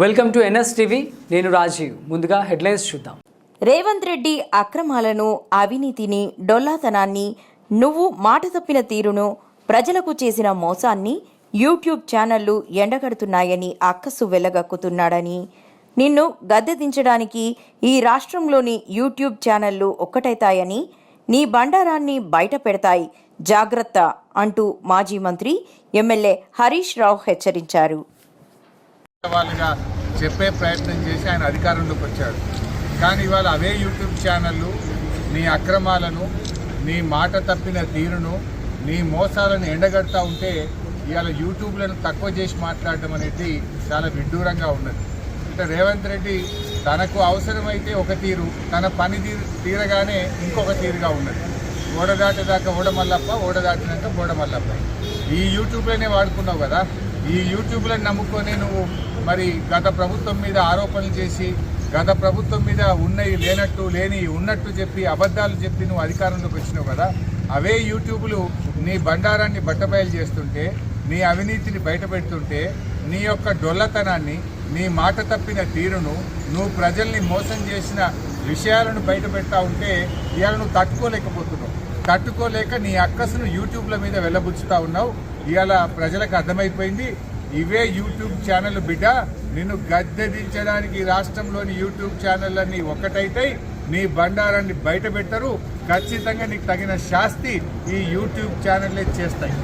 Welcome to NS TV. నేను రాజీవ్. ముందుగా headlines చూద్దాం. రేవంత్ రెడ్డి అక్రమాలను అవినీతిని డొల్లాతనాన్ని నువ్వు మాట తప్పిన తీరును ప్రజలకు చేసిన మోసాన్ని యూట్యూబ్ ఛానళ్ళు ఎండగడుతున్నాయని అక్కసు వెళ్ళగక్కుతున్నాడని నిన్ను గద్దె దించడానికి ఈ రాష్ట్రంలోని యూట్యూబ్ ఛానళ్ళు ఒక్కటైతాయని నీ బండారాన్ని బయట పెడతాయి. జాగ్రత్త అంటూ మాజీ మంత్రి ఎమ్మెల్యే హరీష్ రావు హెచ్చరించారు. వాళ్ళుగా చెప్పే ప్రయత్నం చేసి ఆయన అధికారంలోకి వచ్చాడు. కానీ ఇవాళ అవే యూట్యూబ్ ఛానళ్ళు నీ అక్రమాలను నీ మాట తప్పిన తీరును నీ మోసాలను ఎండగడతా ఉంటే ఇవాళ యూట్యూబ్లను తక్కువ చేసి మాట్లాడడం అనేది చాలా విడ్డూరంగా ఉన్నది. అంటే రేవంత్ రెడ్డి తనకు అవసరమైతే ఒక తీరు తన పని తీరు తీరగానే ఇంకొక తీరుగా ఉన్నది. ఓడదాటేదాకా ఓడమల్లప్ప ఓడదాటినాక బోడమల్లప్ప. ఈ యూట్యూబ్లోనే వాడుకున్నావు కదా? ఈ యూట్యూబ్లను నమ్ముకొని నువ్వు మరి గత ప్రభుత్వం మీద ఆరోపణలు చేసి గత ప్రభుత్వం మీద ఉన్నవి లేనట్టు లేని ఉన్నట్టు చెప్పి అబద్ధాలు చెప్పి నువ్వు అధికారంలోకి వచ్చినావు కదా? అవే యూట్యూబ్లు నీ బండారాన్ని బట్టబయలు చేస్తుంటే నీ అవినీతిని బయటపెడుతుంటే నీ యొక్క డొల్లతనాన్ని నీ మాట తప్పిన తీరును నువ్వు ప్రజల్ని మోసం చేసిన విషయాలను బయటపెడతా ఉంటే ఇవాళ నువ్వు తట్టుకోలేకపోతున్నావు. తట్టుకోలేక నీ అక్కసును యూట్యూబ్ల మీద వెళ్ళబుచ్చుతా ఉన్నావు. ఇవాళ ప్రజలకు అర్థమైపోయింది. ఇవే యూట్యూబ్ ఛానల్ బిడ్డ. నిన్ను గద్దెదించడానికి రాష్ట్రంలోని యూట్యూబ్ ఛానళ్ళన్నీ ఒకటైతే నీ బండారాన్ని బయట పెట్టరు. ఖచ్చితంగా నీకు తగిన శాస్తి ఈ యూట్యూబ్ ఛానల్లే చేస్తాయి.